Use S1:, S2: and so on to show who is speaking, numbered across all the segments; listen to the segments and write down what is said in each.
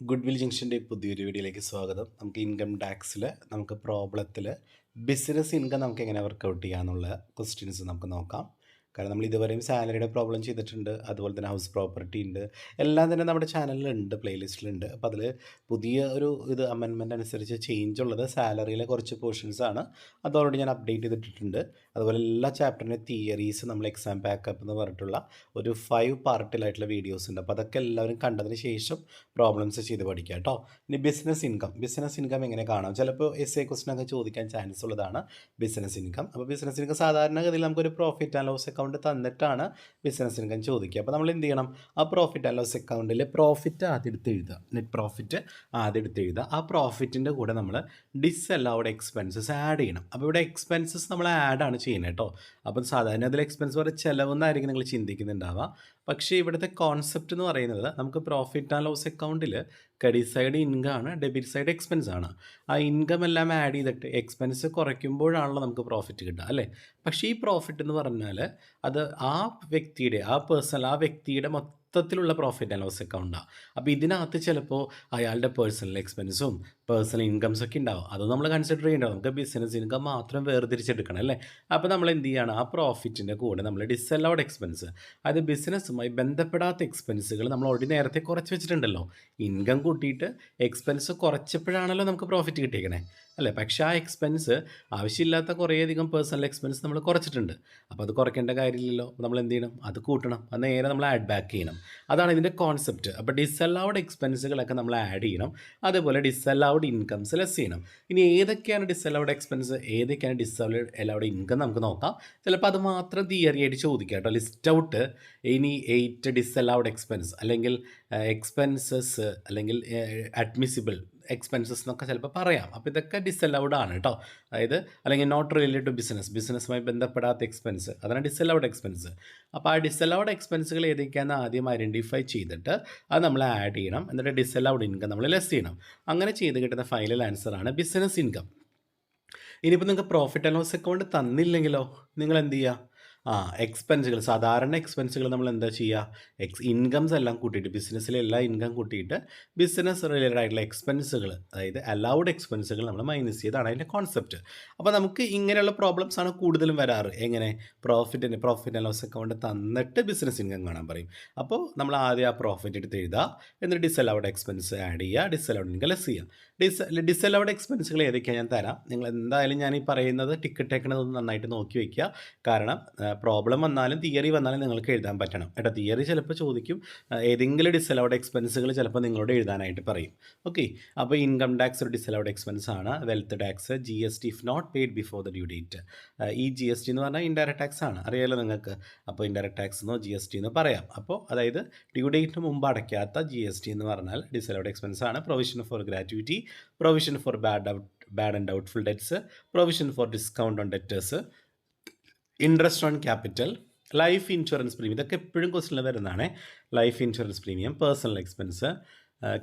S1: Good will ജംഗ്ഷന്റെ പുതിയൊരു വീഡിയോയിലേക്ക് സ്വാഗതം. നമുക്ക് ഇൻകം ടാക്സിൽ നമുക്ക് പ്രോബ്ലത്തിൽ ബിസിനസ് ഇൻകം നമുക്ക് എങ്ങനെ വർക്കൗട്ട് ചെയ്യാമെന്നുള്ള ക്വസ്റ്റ്യൻസ് നമുക്ക് നോക്കാം. കാരണം നമ്മൾ ഇതുവരെയും സാലറിയുടെ പ്രോബ്ലം ചെയ്തിട്ടുണ്ട് അതുപോലെ തന്നെ ഹൗസ് പ്രോപ്പർട്ടി ഉണ്ട് എല്ലാം തന്നെ നമ്മുടെ ചാനലിലുണ്ട് പ്ലേലിസ്റ്റിലുണ്ട്. അപ്പോൾ അതിൽ പുതിയ ഒരു ഇത് അമെൻമെന്റ് അനുസരിച്ച് ചേഞ്ച് ഉള്ളത് സാലറിയിലെ കുറച്ച് പോർഷൻസ് ആണ്. അത് ഓൾറെഡി ഞാൻ അപ്ഡേറ്റ് ചെയ്തിട്ടുണ്ട് അതുപോലെ എല്ലാ ചാപ്റ്ററിന്റെ തിയറീസ് നമ്മൾ എക്സാം പാക്കപ്പ് എന്ന് പറഞ്ഞിട്ടുള്ള ഒരു ഫൈവ് പാർട്ടിലായിട്ടുള്ള വീഡിയോസ് ഉണ്ട്. അപ്പോൾ അതൊക്കെ എല്ലാവരും കണ്ടതിന് ശേഷം പ്രോബ്ലംസ് ചെയ്ത് പഠിക്കുക കേട്ടോ. ഇനി ബിസിനസ് ഇൻകം ബിസിനസ് ഇൻകം എങ്ങനെ കാണാം? ചിലപ്പോൾ എസ് എ ക്വസ്റ്റൻ ഒക്കെ ചോദിക്കാൻ ചാൻസ് ഉള്ളതാണ് ബിസിനസ് ഇൻകം അപ്പോൾ ബിസിനസ് ഇൻകം സാധാരണഗതിയിൽ നമുക്കൊരു പ്രോഫിറ്റ് ആൻഡ് ലോസ് അക്കൗണ്ട് തന്നിട്ടാണ് ബിസിനസ് ഇൻകം ചോദിക്കുക. അപ്പോൾ നമ്മൾ എന്ത് ചെയ്യണം? ആ പ്രോഫിറ്റ് ആൻഡ് ലോസ് അക്കൗണ്ടിൽ പ്രോഫിറ്റ് ആദ്യം എടുത്ത് എഴുതുക. നെറ്റ് പ്രോഫിറ്റ് ആദ്യം എടുത്ത് എഴുതുക. ആ പ്രോഫിറ്റിന്റെ കൂടെ നമ്മൾ ഡിസ്അലൗഡ് എക്സ്പെൻസസ് ആഡ് ചെയ്യണം. അപ്പോൾ ഇവിടെ എക്സ്പെൻസസ് നമ്മൾ ആഡാണ് ചെയ്യുന്നത് കേട്ടോ. അപ്പോൾ സാധാരണ അതിൽ എക്സ്പെൻസ് പറയുക ചിലവെന്നായിരിക്കും നിങ്ങൾ ചിന്തിക്കുന്നുണ്ടാവുക. പക്ഷേ ഇവിടുത്തെ കോൺസെപ്റ്റ് എന്ന് പറയുന്നത് നമുക്ക് പ്രോഫിറ്റ് ആൻഡ് ലോസ് അക്കൗണ്ടിൽ ക്രെഡിറ്റ് സൈഡ് ഇൻകം ആണ് ഡെബിറ്റ് സൈഡ് എക്സ്പെൻസ് ആണ്. ആ ഇൻകം എല്ലാം ആഡ് ചെയ്തിട്ട് എക്സ്പെൻസ് കുറയ്ക്കുമ്പോഴാണല്ലോ നമുക്ക് പ്രോഫിറ്റ് കിട്ടുക അല്ലേ? പക്ഷേ ഈ പ്രോഫിറ്റ് എന്ന് പറഞ്ഞാൽ അത് ആ വ്യക്തിയുടെ ആ പേഴ്സണൽ ആ വ്യക്തിയുടെ മൊത്തത്തിലുള്ള പ്രോഫിറ്റ് ആൻഡ് ലോസ് അക്കൗണ്ടാണ് അപ്പോൾ ഇതിനകത്ത് ചിലപ്പോൾ അയാളുടെ പേഴ്സണൽ എക്സ്പെൻസും പേഴ്സണൽ ഇൻകംസ് ഒക്കെ ഉണ്ടാവും അത് നമ്മൾ കൺസിഡർ ചെയ്യേണ്ടത് നമുക്ക് ബിസിനസ് ഇൻകം മാത്രം വേർതിരിച്ചെടുക്കണം അല്ലേ? അപ്പോൾ നമ്മൾ എന്ത് ചെയ്യണം? ആ പ്രോഫിറ്റിന്റെ കൂടെ നമ്മൾ ഡിസലൗഡ് എക്സ്പെൻസ് അത് ബിസിനസ്സുമായി ബന്ധപ്പെടാത്ത എക്സ്പെൻസുകൾ നമ്മൾ ഓൾറെഡി നേരത്തെ കുറച്ച് വെച്ചിട്ടുണ്ടല്ലോ. ഇൻകം കൂട്ടിയിട്ട് എക്സ്പെൻസ് കുറച്ചപ്പോഴാണല്ലോ നമുക്ക് പ്രോഫിറ്റ് കിട്ടിയേക്കണേ. അല്ലേ? പക്ഷേ ആ എക്സ്പെൻസ് ആവശ്യമില്ലാത്ത കുറേയധികം പേഴ്സണൽ എക്സ്പെൻസ് നമ്മൾ കുറച്ചിട്ടുണ്ട്. അപ്പോൾ അത് കുറയ്ക്കേണ്ട കാര്യമില്ലല്ലോ. നമ്മൾ എന്ത് ചെയ്യണം? അത് കൂട്ടണം. അത് നേരെ നമ്മൾ ആഡ് ബാക്ക് ചെയ്യണം. അതാണ് ഇതിന്റെ കോൺസെപ്റ്റ് അപ്പോൾ ഡിസലൗഡ് എക്സ്പെൻസുകളൊക്കെ നമ്മൾ ആഡ് ചെയ്യണം. അതേപോലെ ഡിസലൗഡ് ഇൻകംസ് ലെസ് ചെയ്യണം. ഇനി ഏതൊക്കെയാണ് ഡിസലൗഡ് എക്സ്പെൻസ് ഏതൊക്കെയാണ് ഡിസലൗഡ് അലൗഡ് ഇൻകം നമുക്ക് നോക്കാം. ചിലപ്പോൾ അത് മാത്രം തിയറി ആയിട്ട് ചോദിക്കാം കേട്ടോ. ലിസ്റ്റ് ഔട്ട് ഇനി എയ്റ്റ് ഡിസലൗഡ് എക്സ്പെൻസ് അല്ലെങ്കിൽ എക്സ്പെൻസസ് അല്ലെങ്കിൽ അഡ്മിസിബിൾ എക്സ്പെൻസസ് എന്നൊക്കെ ചിലപ്പോൾ പറയാം. അപ്പോൾ ഇതൊക്കെ ഡിസലൗഡ് ആണ് കേട്ടോ. അതായത് അല്ലെങ്കിൽ നോട്ട് റിലേറ്റഡ് ടു ബിസിനസ് ബിസിനസ്സുമായി ബന്ധപ്പെടാത്ത എക്സ്പെൻസ് അതാണ് ഡിസലൗഡ് എക്സ്പെൻസ് അപ്പോൾ ആ ഡിസലൗഡ് എക്സ്പെൻസുകൾ ഏതൊക്കെയാണെന്ന് ആദ്യം ഐഡന്റിഫൈ ചെയ്തിട്ട് അത് നമ്മൾ ആഡ് ചെയ്യണം. എന്നിട്ട് ഡിസലൗഡ് ഇൻകം നമ്മൾ ലെസ് ചെയ്യണം. അങ്ങനെ ചെയ്ത് കിട്ടുന്ന ഫൈനൽ ആൻസർ ആണ് ബിസിനസ് ഇൻകം ഇനിയിപ്പോൾ നിങ്ങൾക്ക് പ്രോഫിറ്റ് ആൻഡ് ലോസ് അക്കൗണ്ട് തന്നില്ലെങ്കിലോ? നിങ്ങൾ എന്ത് ചെയ്യുക ആ എക്സ്പെൻസുകൾ സാധാരണ എക്സ്പെൻസുകൾ നമ്മൾ എന്താ ചെയ്യുക എക്സ് ഇൻകംസ് എല്ലാം കൂട്ടിയിട്ട് ബിസിനസ്സിലെ എല്ലാ ഇൻകം കൂട്ടിയിട്ട് ബിസിനസ് റിലേറ്റഡ് ആയിട്ടുള്ള എക്സ്പെൻസുകൾ അതായത് അലൗഡ് എക്സ്പെൻസുകൾ നമ്മൾ മൈനസ് ചെയ്താണ് അതിന്റെ കോൺസെപ്റ്റ് അപ്പോൾ നമുക്ക് ഇങ്ങനെയുള്ള പ്രോബ്ലംസ് ആണ് കൂടുതലും വരാറ്. എങ്ങനെ? പ്രോഫിറ്റിന്റെ പ്രോഫിറ്റ് ആൻഡ് ലോസ് അക്കൗണ്ട് തന്നിട്ട് ബിസിനസ് ഇൻകം കാണാൻ പറയും. അപ്പോൾ നമ്മൾ ആദ്യം ആ പ്രോഫിറ്റ് എടുത്ത് എഴുതുക എന്നിട്ട് ഡിസലൗഡ് എക്സ്പെൻസ് ആഡ് ചെയ്യുക ഡിസലൗഡ് ഇൻകം ലെസ് ചെയ്യുക ഡിസ് ഡിസലൗഡ് എക്സ്പെൻസുകൾ ഏതൊക്കെയാണ് ഞാൻ തരാം. നിങ്ങൾ എന്തായാലും ഞാൻ ഈ പറയുന്നത് ടിക്കറ്റ് ടേക്കണതൊന്ന് നന്നായിട്ട് നോക്കി വയ്ക്കുക. കാരണം പ്രോബ്ലം വന്നാലും തിയറി വന്നാലും നിങ്ങൾക്ക് എഴുതാൻ പറ്റണം. കേട്ടോ തിയറി ചിലപ്പോൾ ചോദിക്കും. ഏതെങ്കിലും ഡിസലൗഡ് എക്സ്പെൻസുകൾ ചിലപ്പോൾ നിങ്ങളോട് എഴുതാനായിട്ട് പറയും. ഓക്കെ അപ്പോൾ ഇൻകം ടാക്സ് ഒരു ഡിസലൗഡ് എക്സ്പെൻസ് ആണ്. Wealth tax G S T if not paid before the due date ഈ ജി എസ് ടി എന്ന് പറഞ്ഞാൽ ഇൻഡയറക്ട് ടാക്സ് ആണ്. അറിയാലോ നിങ്ങൾക്ക്? അപ്പോൾ ഇൻഡയറക്ട് ടാക്സ് എന്നോ ജി എസ് ടി എന്ന് പറയാം. അപ്പോൾ അതായത് ഡ്യൂ ഡേറ്റിന് മുമ്പ് അടയ്ക്കാത്ത ജി എസ് ടി എന്ന് പറഞ്ഞാൽ ഡിസലൗഡ് എക്സ്പെൻസ് ആണ്. Provision for gratuity provision for bad bad and doubtful debts provision for discount on debtors interest on capital life insurance premium ഇതൊക്കെ എപ്പോഴും ക്വസ്റ്റിനിൽ വരുന്നതാണ്. Life insurance premium personal expense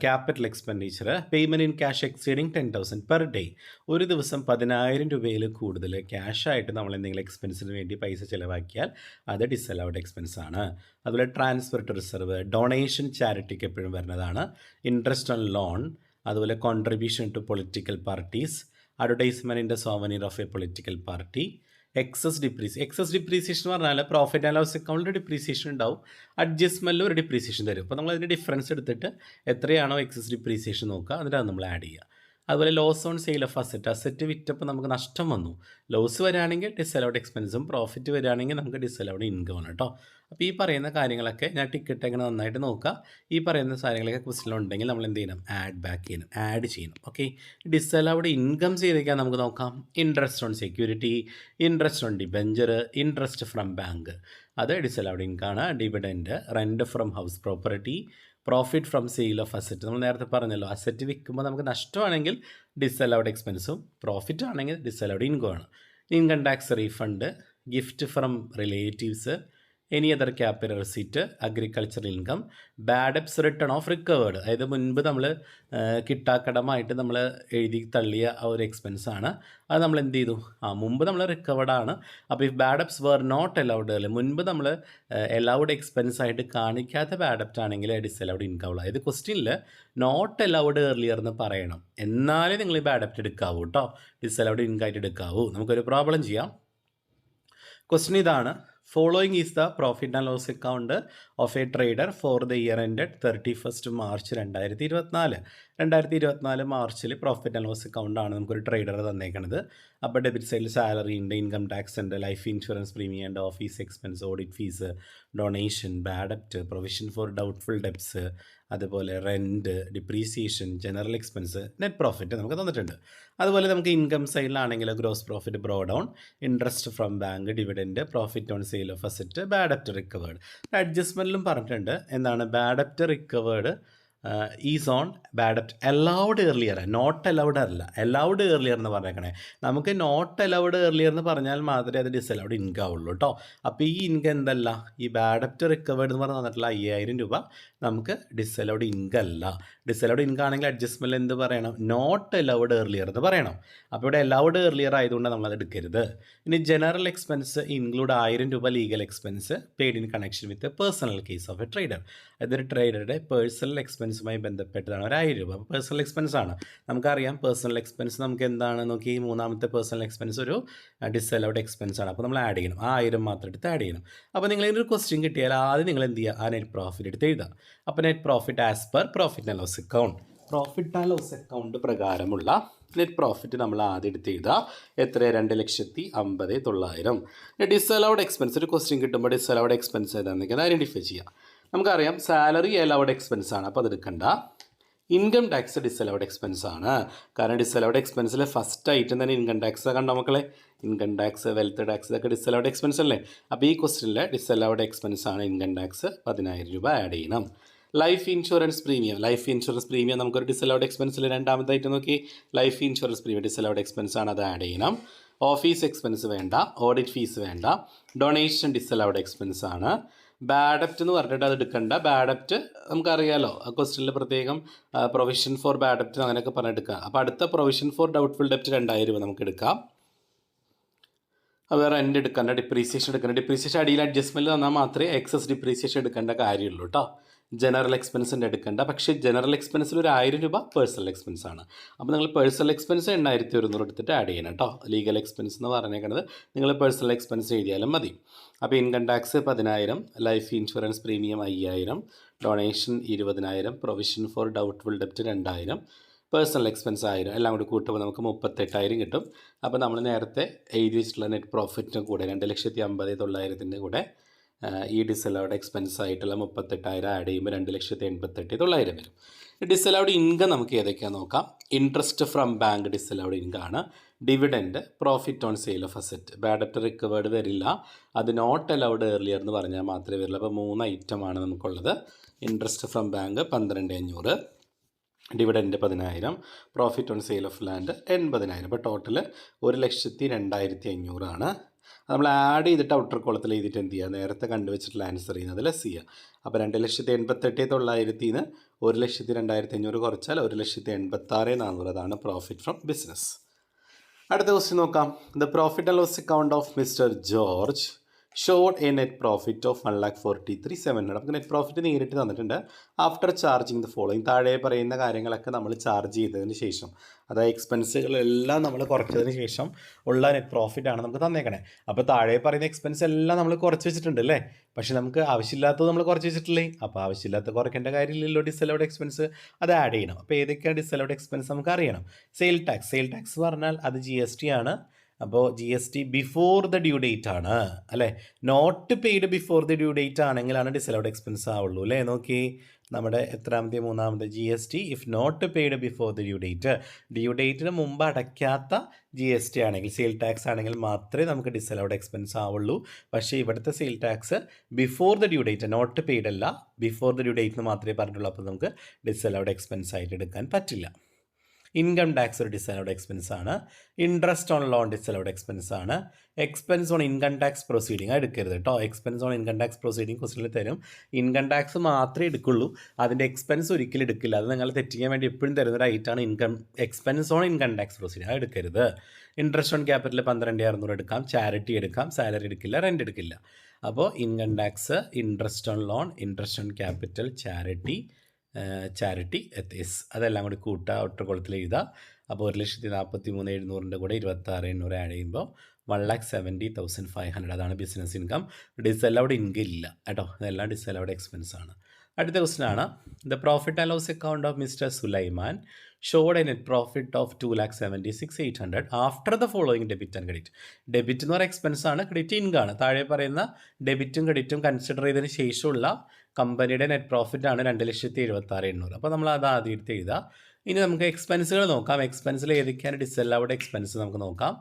S1: capital expenditure payment in cash exceeding ten thousand per day ഒരു ദിവസം പതിനായിരം രൂപയിൽ കൂടുതൽ ക്യാഷായിട്ട് നമ്മൾ എന്തെങ്കിലും എക്സ്പെൻസിന് വേണ്ടി പൈസ ചിലവാക്കിയാൽ അത് ഡിസലൗഡ് എക്സ്പെൻസ് ആണ്. അതുപോലെ ട്രാൻസ്ഫർ ടു റിസർവ് ഡൊണേഷൻ ചാരിറ്റിക്ക് എപ്പോഴും വരുന്നതാണ്. ഇൻട്രസ്റ്റ് ഓൺ ലോൺ അതുപോലെ contribution to political parties അഡ്വർടൈസ്മെന്റിന്റെ souvenir of a political party excess ഡിപ്രീസ് excess depreciation എന്ന് പറഞ്ഞാൽ പ്രോഫിറ്റ് ആൻഡ് ലോസ് അക്കൗണ്ടിൽ ഡിപ്രീസിയേഷൻ ഉണ്ടാവും. അഡ്ജസ്റ്റ്മെന്റിൽ ഒരു ഡിപ്രീസിയേഷൻ തരും. അപ്പോൾ നമ്മൾ അതിന്റെ ഡിഫറൻസ് എടുത്തിട്ട് എത്രയാണോ എക്സസ് ഡിപ്രീസിയേഷൻ നോക്കുക. അതിനകത്ത് അത് നമ്മൾ ആഡ് ചെയ്യുക. അതുപോലെ loss on sale of asset asset വിറ്റപ്പോൾ നമുക്ക് നഷ്ടം വന്നു. ലോസ് വരികയാണെങ്കിൽ ഡിസലൗഡ് എക്സ്പെൻസും പ്രോഫിറ്റ് വരികയാണെങ്കിൽ നമുക്ക് ഡിസലൗഡ് ഇൻകം ആണ് കേട്ടോ അപ്പോൾ ഈ പറയുന്ന കാര്യങ്ങളൊക്കെ ഞാൻ ടിക്കറ്റ് എങ്ങനെ നന്നായിട്ട് നോക്കുക ഈ പറയുന്ന കാര്യങ്ങളൊക്കെ ക്വസ്റ്റിലുണ്ടെങ്കിൽ നമ്മൾ എന്ത് ചെയ്യണം? ആഡ് ബാക്ക് ചെയ്യണം. ആഡ് ചെയ്യണം. ഓക്കെ ഡിസലൗഡ് ഇൻകം ചെയ്തേക്കാൻ നമുക്ക് നോക്കാം. Interest on security interest on debenture interest from bank അത് disallowed ഇൻകാണ് dividend rent from house property profit from sale of asset നമ്മൾ നേരത്തെ പറഞ്ഞല്ലോ അസറ്റ് വിൽക്കുമ്പോൾ നമുക്ക് നഷ്ടമാണെങ്കിൽ ഡിസലൗഡ് എക്സ്പെൻസും പ്രോഫിറ്റ് ആണെങ്കിൽ ഡിസലൗഡ് ഇൻകം ആണ്. Income tax refund gift from relatives any other capital receipt agriculture income bad debts written off recovered അതായത് മുൻപ് നമ്മൾ കിട്ടാക്കടമായിട്ട് നമ്മൾ എഴുതി തള്ളിയ ആ ഒരു എക്സ്പെൻസ് ആണ്. അത് നമ്മൾ എന്ത് ചെയ്തു? ആ മുമ്പ് നമ്മൾ റിക്കവേർഡ് ആണ്. അപ്പോൾ bad bad debts were not allowed അല്ലേ? മുൻപ് നമ്മൾ അലൗഡ് എക്സ്പെൻസ് ആയിട്ട് കാണിക്കാത്ത ബാഡപ്റ്റ് ആണെങ്കിൽ ഡിസലൗഡ് ഇൻകം അതായത് ക്വസ്റ്റ്യനിൽ നോട്ട് അലൗഡ് ഏർലിയർ എന്ന് പറയണം. എന്നാലേ നിങ്ങൾ ഈ ബാഡപ്റ്റ് എടുക്കാവൂ കേട്ടോ ഡിസലൗഡ് ഇൻകം ആയിട്ട് എടുക്കാവൂ. നമുക്കൊരു പ്രോബ്ലം ചെയ്യാം. ക്വസ്റ്റ്യൻ ഇതാണ്. Following is the profit and loss account of a trader for the year ended thirty first March രണ്ടായിരത്തി ഇരുപത്തിനാല് രണ്ടായിരത്തി ഇരുപത്തിനാല് മാർച്ചിൽ പ്രോഫിറ്റ് ആൻഡ് ലോസ് അക്കൗണ്ടാണ് നമുക്കൊരു ട്രേഡർ തന്നേക്കുന്നത് അപ്പോൾ ഡെബിറ്റ് സൈഡിൽ സാലറി ഉണ്ട് ഇൻകം ടാക്സ് ഉണ്ട് ലൈഫ് ഇൻഷുറൻസ് പ്രീമിയം ഉണ്ട് office expense audit fees donation bad debt provision for doubtful debts അതുപോലെ rent depreciation general expense net profit നമുക്ക് തന്നിട്ടുണ്ട്. അതുപോലെ നമുക്ക് income സൈഡിലാണെങ്കിൽ gross profit brought down interest from bank dividend profit on sale of asset bad debt recovered അഡ്ജസ്റ്റ്മെന്റിലും പറഞ്ഞിട്ടുണ്ട്. എന്താണ്? Bad debt recovered is on bad debt allowed earlier not allowed അല്ല. Allowed earlier എന്ന് പറഞ്ഞേക്കണേ. നമുക്ക് നോട്ട് അലൗഡ് ഏർലിയർ എന്ന് പറഞ്ഞാൽ മാത്രമേ അത് ഡിസലൗഡ് ഇൻകം ആവുള്ളൂ കേട്ടോ അപ്പോൾ ഈ ഇൻകം എന്തല്ല? ഈ ബാഡപ്റ്റ് റിക്കവേർഡ് എന്ന് പറഞ്ഞ് തന്നിട്ടുള്ള അയ്യായിരം രൂപ നമുക്ക് ഡിസലൗഡ് ഇൻകം അല്ല. ഡിസലൗഡ് ഇൻകം ആണെങ്കിൽ അഡ്ജസ്റ്റ്മെന്റ് എന്ത് പറയണം? നോട്ട് അലൗഡ് ഏർലിയർ എന്ന് പറയണം. അപ്പോൾ ഇവിടെ അലൗഡ് ഏർലിയർ ആയതുകൊണ്ട് നമ്മളത് എടുക്കരുത്. ഇനി ജനറൽ എക്സ്പെൻസ് ഇൻക്ലൂഡ് ആയിരം രൂപ legal expense paid in connection with a personal case of a trader അതൊരു ട്രേഡറുടെ പേഴ്സണൽ എക്സ്പെൻസുമായി ബന്ധപ്പെട്ടതാണ്. ഒരായിരം രൂപ. അപ്പോൾ പേഴ്സണൽ എക്സ്പെൻസ് ആണ്. നമുക്കറിയാം പേഴ്സണൽ എക്സ്പെൻസ് നമുക്ക് എന്താണ് നോക്കി മൂന്നാമത്തെ പേഴ്സണൽ എക്സ്പെൻസ് ഒരു ഡിസലൗഡ് എക്സ്പെൻസ് ആണ്. അപ്പോൾ നമ്മൾ ആഡ് ചെയ്യണം. ആ ആയിരം മാത്രം എടുത്ത് ആഡ് ചെയ്യണം. അപ്പോൾ നിങ്ങൾ ഇതിനൊരു ക്വസ്റ്റ്യൻ കിട്ടിയാൽ ആദ്യം നിങ്ങൾ എന്ത് ചെയ്യുക? ആ നെറ്റ് പ്രോഫിറ്റ് എടുത്ത് എഴുതുക. അപ്പോൾ net profit as per profit and loss account profit and loss account പ്രകാരമുള്ള നെറ്റ് പ്രോഫിറ്റ് നമ്മൾ ആദ്യം എടുത്ത് എഴുതുക. എത്ര രണ്ട് ലക്ഷത്തി അമ്പത് തൊള്ളായിരം. ഡിസലൗഡ് എക്സ്പെൻസ് ഒരു ക്വസ്റ്റ്യൻ കിട്ടുമ്പോൾ ഡിസലൗഡ് എക്സ്പെൻസ് ഏതാണെന്നൊക്കെ ഐഡന്റിഫൈ ചെയ്യാം നമുക്കറിയാം സാലറി അലൗഡ് എക്സ്പെൻസ് ആണ്. അപ്പോൾ അതെടുക്കണ്ട. ഇൻകം ടാക്സ് ഡിസലൗഡ് എക്സ്പെൻസ് ആണ്. കാരണം ഡിസലൗഡ് എക്സ്പെൻസിലെ ഫസ്റ്റ് ഐറ്റം തന്നെ ഇൻകം ടാക്സ് കണ്ടോ മക്കളെ? ഇൻകം ടാക്സ് വെൽത്ത് ടാക്സ് ഇതൊക്കെ ഡിസലൗഡ് എക്സ്പെൻസ് അല്ലേ? അപ്പോൾ ഈ ക്വസ്റ്റ്യനിൽ ഡിസലൗഡ് എക്സ്പെൻസ് ആണ് ഇൻകം ടാക്സ് പതിനായിരം രൂപ ആഡ് ചെയ്യണം. Life insurance premium life insurance premium നമുക്കൊരു ഡിസലൗഡ് എക്സ്പെൻസിൽ രണ്ടാമതായിട്ട് നോക്കി. Life insurance premium disallowed expense ആണ് അത് ആഡ് ചെയ്യണം. ഓഫീസ് എക്സ്പെൻസ് വേണ്ട. ഓഡിറ്റ് ഫീസ് വേണ്ട. ഡൊണേഷൻ ഡിസലൗഡ് എക്സ്പെൻസ് ആണ്. ബാഡപ്റ്റ് എന്ന് പറഞ്ഞിട്ട് അത് എടുക്കണ്ട. ബാഡപ്റ്റ് നമുക്കറിയാലോ ആ ക്വസ്റ്റ്യനിൽ പ്രത്യേകം പ്രൊവിഷൻ ഫോർ ബാഡപ്റ്റ് അങ്ങനെയൊക്കെ പറഞ്ഞെടുക്കുക അപ്പോൾ അടുത്ത പ്രൊവിഷൻ ഫോർ ഡൗട്ട്ഫുൾ ഡെപ്റ്റ് രണ്ടായിരം രൂപ നമുക്ക് എടുക്കാം. അത് റെന്റ് എടുക്കേണ്ട ഡിപ്രീസിയേഷൻ എടുക്കേണ്ട. ഡിപ്രീസിയേഷൻ അടിയിൽ അഡ്ജസ്റ്റ്മെന്റ് തന്നാൽ മാത്രമേ എക്സസ് ഡിപ്രീസിയേഷൻ എടുക്കേണ്ട കാര്യമുള്ളൂ കേട്ടോ ജനറൽ എക്സ്പെൻസിന്റെ എടുക്കേണ്ട. പക്ഷേ ജനറൽ എക്സ്പെൻസിൽ ഒരു ആയിരം രൂപ പേഴ്സണൽ എക്സ്പെൻസ് ആണ്. അപ്പോൾ നിങ്ങൾ പേഴ്സണൽ എക്സ്പെൻസ് എണ്ണായിരത്തി ഒരുന്നൂറ് എടുത്തിട്ട് ആഡ് ചെയ്യണം കേട്ടോ ലീഗൽ എക്സ്പെൻസ് എന്ന് പറഞ്ഞേക്കുന്നത് നിങ്ങൾ പേഴ്സണൽ എക്സ്പെൻസ് എഴുതിയാലും മതി. അപ്പോൾ ഇൻകം ടാക്സ് പതിനായിരം ലൈഫ് ഇൻഷുറൻസ് പ്രീമിയം അയ്യായിരം ഡൊണേഷൻ ഇരുപതിനായിരം പ്രൊവിഷൻ ഫോർ ഡൗട്ട്ഫുൾ ഡെപ്റ്റ് രണ്ടായിരം പേഴ്സണൽ എക്സ്പെൻസ് ആയിരം എല്ലാം കൂടി കൂട്ടുമ്പോൾ നമുക്ക് മുപ്പത്തെട്ടായിരം കിട്ടും. അപ്പോൾ നമ്മൾ നേരത്തെ എഴുതി വെച്ചിട്ടുള്ള നെറ്റ് പ്രോഫിറ്റിന് കൂടെ രണ്ട് ലക്ഷത്തി അമ്പത് തൊള്ളായിരത്തിന്റെ കൂടെ ഈ ഡിസലൗഡ് എക്സ്പെൻസ് ആയിട്ടുള്ള മുപ്പത്തെട്ടായിരം ആഡ് ചെയ്യുമ്പോൾ രണ്ട് ലക്ഷത്തി എൺപത്തെട്ട് തൊള്ളായിരം വരും. ഡിസലൗഡ് ഇൻകം നമുക്ക് ഏതൊക്കെയാണ് നോക്കാം? Interest from bank disallowed income ആണ്. Dividend profit on sale of asset bad debt recovered വരില്ല. അത് നോട്ട് അലൗഡ് ഏർലിയർ എന്ന് പറഞ്ഞാൽ മാത്രമേ വരുള്ളൂ അപ്പോൾ മൂന്ന് ഐറ്റം ആണ് നമുക്കുള്ളത്. ഇൻട്രസ്റ്റ് ഫ്രം ബാങ്ക് പന്ത്രണ്ട് അഞ്ഞൂറ്. ഡിവിഡന്റ് പതിനായിരം. Profit on sale of land എൺപതിനായിരം. അപ്പോൾ ടോട്ടൽ ഒരു ലക്ഷത്തി രണ്ടായിരത്തി അഞ്ഞൂറാണ് നമ്മൾ ആഡ് ചെയ്തിട്ട് ഔട്ടർ കോളത്തിൽ എഴുതിയിട്ട് എന്ത് ചെയ്യുക? നേരത്തെ കണ്ടുവച്ചിട്ടുള്ള ആൻസർ ചെയ്യുന്നത് ലെസ് ചെയ്യുക. അപ്പോൾ രണ്ട് ലക്ഷത്തി എൺപത്തെട്ട് തൊള്ളായിരത്തി നിന്ന് ഒരു ലക്ഷത്തി രണ്ടായിരത്തി അഞ്ഞൂറ് കുറച്ചാൽ ഒരു ലക്ഷത്തി എൺപത്താറ് നാനൂറ് അതാണ് പ്രോഫിറ്റ് ഫ്രം ബിസിനസ് അടുത്ത ക്വസ്റ്റ്യൻ നോക്കാം. The profit and loss account of mister George showed a net profit of one lakh forty three seven hundred നമുക്ക് നെറ്റ് പ്രോഫിറ്റ് നേരിട്ട് തന്നിട്ടുണ്ട്. ആഫ്റ്റർ ചാർജിങ് ദ ഫോളോയിങ് താഴെ പറയുന്ന കാര്യങ്ങളൊക്കെ നമ്മൾ ചാർജ് ചെയ്തതിന് ശേഷം അതായത് എക്സ്പെൻസുകളെല്ലാം നമ്മൾ കുറച്ചതിന് ശേഷം ഉള്ള നെറ്റ് പ്രോഫിറ്റ് ആണ് നമുക്ക് തന്നേക്കണേ. അപ്പോൾ താഴെ പറയുന്ന എക്സ്പെൻസ് എല്ലാം നമ്മൾ കുറച്ച് വെച്ചിട്ടുണ്ട് അല്ലേ? പക്ഷേ നമുക്ക് ആവശ്യമില്ലാത്തത് നമ്മൾ കുറച്ച് വെച്ചിട്ടില്ലേ? അപ്പോൾ ആവശ്യമില്ലാത്ത കുറയ്ക്കേണ്ട കാര്യമില്ലല്ലോ ഡിസലൗഡ് എക്സ്പെൻസ് അത് ആഡ് ചെയ്യണം. അപ്പോൾ ഏതൊക്കെയാണ് ഡിസലൗഡ് എക്സ്പെൻസ് നമുക്ക് അറിയണം? സെയിൽ ടാക്സ് സെയിൽ ടാക്സ് പറഞ്ഞാൽ അത് ജി എസ് ടി ആണ്. അപ്പോൾ G S T before the due date ആണ് അല്ലേ? Not paid before the due date ആണെങ്കിലാണ് disallowed expense ആവുള്ളൂ അല്ലേ? നോക്കി നമ്മുടെ എത്രാമത്തെ മൂന്നാമത്തെ G S T if not paid before the due date due ഡേറ്റിന് മുമ്പ് അടയ്ക്കാത്ത ജി എസ് ടി ആണെങ്കിൽ സെയിൽ ടാക്സ് ആണെങ്കിൽ മാത്രമേ നമുക്ക് ഡിസലൗഡ് എക്സ്പെൻസ് ആവുള്ളൂ. പക്ഷേ ഇവിടുത്തെ sale tax before the due date not paid അല്ല ബിഫോർ ദ ഡ്യൂ ഡേറ്റിന് മാത്രമേ പറഞ്ഞിട്ടുള്ളൂ. അപ്പോൾ നമുക്ക് ഡിസലൗഡ് എക്സ്പെൻസ് ആയിട്ട് എടുക്കാൻ പറ്റില്ല. ഇൻകം ടാക്സ് ഒരു ഡിസൈനോട് എക്സ്പെൻസ് ആണ്. Interest on loan disallowed expense ആണ്. Expense on income tax proceeding എടുക്കരുത് കേട്ടോ expense on income tax proceeding ക്വസ്റ്റിനിൽ തരും. ഇൻകം ടാക്സ് മാത്രമേ എടുക്കുള്ളൂ. അതിന്റെ എക്സ്പെൻസ് ഒരിക്കലും എടുക്കില്ല. അത് നിങ്ങൾ തെറ്റിക്കാൻ വേണ്ടി എപ്പോഴും തരുന്ന ഒരു ഐറ്റാണ് income expense on income tax proceeding അത് എടുക്കരുത്. ഇൻട്രസ്റ്റ് ഓൺ ക്യാപിറ്റൽ പന്ത്രണ്ട് അറുന്നൂറ് എടുക്കാം. ചാരിറ്റി എടുക്കാം. സാലറി എടുക്കില്ല. റെന്റ് എടുക്കില്ല. അപ്പോൾ income tax interest on loan interest on capital charity charity എത്തീസ് അതെല്ലാം കൂടി കൂട്ടുക ഒറ്റക്കുളത്തിൽ എഴുതുക അപ്പോൾ ഒരു ലക്ഷത്തി നാൽപ്പത്തി മൂന്ന് എഴുന്നൂറിന്റെ കൂടെ ഇരുപത്താറ് എണ്ണൂറ് ആഡ് ചെയ്യുമ്പോൾ one lakh seventy thousand five hundred അതാണ് ബിസിനസ് ഇൻകം ഡിസലൗഡ് ഇൻകം ഇല്ല കേട്ടോ. ഇതെല്ലാം ഡിസലൗഡ് എക്സ്പെൻസ് ആണ്. അടുത്ത ക്വസ്റ്റൻ ആണ്. The profit and loss account of mister Sulaiman showed a net profit of two lakh seventy six eight hundred after the following debit and credit debit എന്ന് പറയുന്ന expense ആണ് credit income ആണ്. താഴെ പറയുന്ന ഡെബിറ്റും ക്രെഡിറ്റും consider ചെയ്തതിന് ശേഷമുള്ള കമ്പനിയുടെ നെറ്റ് പ്രോഫിറ്റ് ആണ് രണ്ട് ലക്ഷത്തി എഴുപത്തി ആറ് എണ്ണൂറ്. അപ്പോൾ നമ്മൾ അത് ആദ്യം എടുത്ത് എഴുതാം. ഇനി നമുക്ക് എക്സ്പെൻസുകൾ നോക്കാം. എക്സ്പെൻസിൽ ഏതൊക്കെയാണ് ഡിസലൗഡ് എക്സ്പെൻസ് നമുക്ക് നോക്കാം.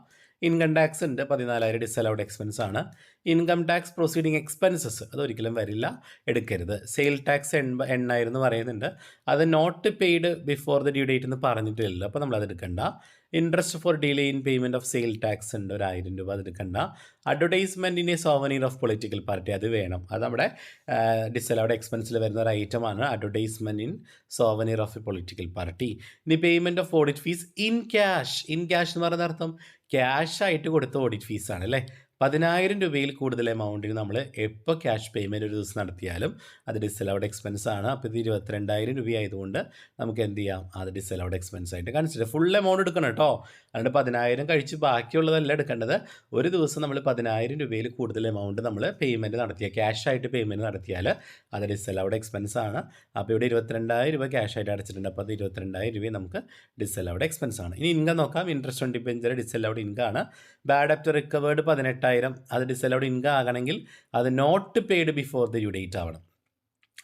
S1: ഇൻകം ടാക്സ് ഉണ്ട്. പതിനാലായിരം ഡിസലൗഡ് എക്സ്പെൻസ് ആണ്. ഇൻകം ടാക്സ് പ്രൊസീഡിങ് എക്സ്പെൻസസ് അതൊരിക്കലും വരില്ല. എടുക്കരുത്. സെയിൽ ടാക്സ് എൺപ എണ്ണായിരം എന്ന് പറയുന്നുണ്ട്. അത് not paid before the due date എന്ന് പറഞ്ഞിട്ടില്ല അപ്പോൾ നമ്മൾ അത് എടുക്കണ്ട. Interest for delay in payment of sale tax ഉണ്ട്. ഒരു ആയിരം രൂപ അത് എടുക്കണ്ട. അഡ്വർടൈസ്മെന്റിന്റെ സോവനീർ ഓഫ് പൊളിറ്റിക്കൽ പാർട്ടി അത് വേണം. അത് നമ്മുടെ ഡിസലൗഡ് എക്സ്പെൻസിൽ വരുന്ന ഒരു ഐറ്റമാണ് advertisement in souvenir of a political party ഇനി payment of audit fees in cash in cash എന്ന് പറയുന്ന അർത്ഥം ക്യാഷ് ആയിട്ട് കൊടുത്ത ഓഡിറ്റ് ഫീസാണ് അല്ലേ? പതിനായിരം രൂപയിൽ കൂടുതൽ എമൗണ്ടിന് നമ്മൾ എപ്പോൾ ക്യാഷ് പേയ്മെന്റ് ഒരു ദിവസം നടത്തിയാലും അത് ഡിസലൗഡ് എക്സ്പെൻസ് ആണ്. അപ്പോൾ ഇത് ഇരുപത്തിരണ്ടായിരം രൂപ ആയതുകൊണ്ട് നമുക്ക് എന്ത് ചെയ്യാം? അത് ഡിസലൗഡ് എക്സ്പെൻസ് ആയിട്ട് കൺസിഡർ ഫുൾ എമൗണ്ട് എടുക്കണം കേട്ടോ അതുകൊണ്ട് പതിനായിരം കഴിച്ച് ബാക്കിയുള്ളതല്ല എടുക്കേണ്ടത്. ഒരു ദിവസം നമ്മൾ പതിനായിരം രൂപയിൽ കൂടുതൽ എമൗണ്ട് നമ്മൾ പേയ്മെന്റ് നടത്തിയ ക്യാഷ് ആയിട്ട് പേയ്മെന്റ് നടത്തിയാൽ അത് ഡിസലൗഡ് എക്സ്പെൻസ് ആണ്. അപ്പോൾ ഇവിടെ ഇരുപത്തിരണ്ടായിരം രൂപ ക്യാഷ് ആയിട്ട് അടച്ചിട്ടുണ്ട്. അപ്പോൾ അത് ഇരുപത്തിരണ്ടായിരം രൂപ നമുക്ക് ഡിസലൗഡ് എക്സ്പെൻസ് ആണ്. ഇനി ഇൻകം നോക്കാം. Interest on debenture disallowed income ആണ്. ബാഡ് ആപ്റ്റ് റിക്കവേർഡ് പതിനെട്ടായിരം അത് ഡിസലൗഡ് ഇൻകം ആകണമെങ്കിൽ അത് not paid before the due date ആവണം.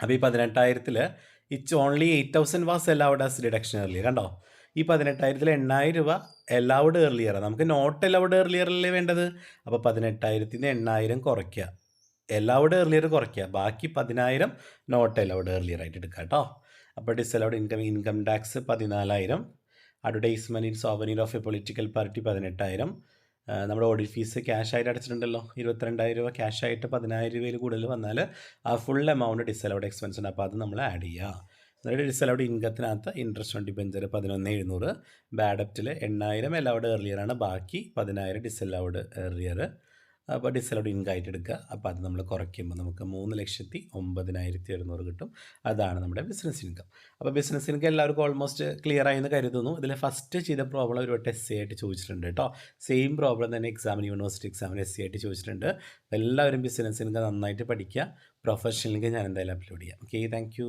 S1: അപ്പോൾ ഈ പതിനെട്ടായിരത്തിൽ it's only eight thousand was allowed as deduction earlier കണ്ടോ? ഈ പതിനെട്ടായിരത്തിൽ എണ്ണായിരം രൂപ എലൗഡ് ഏർലിയർ നമുക്ക് നോട്ട് എലൗഡ് ഏർലിയറല്ലേ വേണ്ടത്? അപ്പോൾ പതിനെട്ടായിരത്തിൽ നിന്ന് എണ്ണായിരം കുറയ്ക്കുക. എലൗഡ് ഏർലിയർ കുറയ്ക്കുക. ബാക്കി പതിനായിരം നോട്ട് എലൗഡ് ഏർലിയർ ആയിട്ട് എടുക്കുക കേട്ടോ. അപ്പോൾ ഡിസലൗഡ് ഇൻകം ഇൻകം ടാക്സ് പതിനാലായിരം. Advertisement in souvenir of a political party പതിനെട്ടായിരം. നമ്മുടെ ഓഡിറ്റ് ഫീസ് ക്യാഷ് ആയിട്ട് അടച്ചിട്ടുണ്ടല്ലോ. ഇരുപത്തിരണ്ടായിരം രൂപ ക്യാഷ് ആയിട്ട് പതിനായിരം രൂപയിൽ കൂടുതൽ വന്നാൽ ആ ഫുൾ എമൗണ്ട് ഡിസലൗഡ് എക്സ്പെൻസ് ഉണ്ട്. അപ്പോൾ അത് നമ്മൾ ആഡ് ചെയ്യുക. അതായത് ഡിസലൗഡ് ഇൻകത്തിനകത്ത് ഇൻട്രസ്റ്റ് ഓൺ ഡിബെഞ്ചർ പതിനൊന്ന് എഴുന്നൂറ്. ബാഡപ്റ്റിൽ എണ്ണായിരം എലൗഡ് ഏർലിയർ ആണ്. ബാക്കി പതിനായിരം ഡിസലൗഡ് ഏർലിയർ അപ്പോൾ ഡിസലൗഡ് ഇൻകം ആയിട്ട് എടുക്കുക. അപ്പോൾ അത് നമ്മൾ കുറയ്ക്കുമ്പോൾ നമുക്ക് മൂന്ന് ലക്ഷത്തി ഒമ്പതിനായിരത്തി എഴുന്നൂറ് കിട്ടും. അതാണ് നമ്മുടെ ബിസിനസ് ഇൻകം അപ്പോൾ ബിസിനസ് ഇൻകം എല്ലാവർക്കും ഓൾമോസ്റ്റ് ക്ലിയർ ആയി എന്ന് കരുതുന്നു. ഇതിൽ ഫസ്റ്റ് ചെയ്ത പ്രോബ്ലം ഒരു എസ് സി ആയിട്ട് ചോദിച്ചിട്ടുണ്ട് കേട്ടോ. സെയിം പ്രോബ്ലം തന്നെ എക്സാമിന് യൂണിവേഴ്സിറ്റി എക്സാമിന് എസ് സി ആയിട്ട് ചോദിച്ചിട്ടുണ്ട്. എല്ലാവരും ബിസിനസ് ഇൻകം നന്നായിട്ട് പഠിക്കുക. പ്രൊഫഷണൽ ഇൻകം ഞാൻ എന്തായാലും അപ്ലോഡ് ചെയ്യാം ഓക്കെ താങ്ക്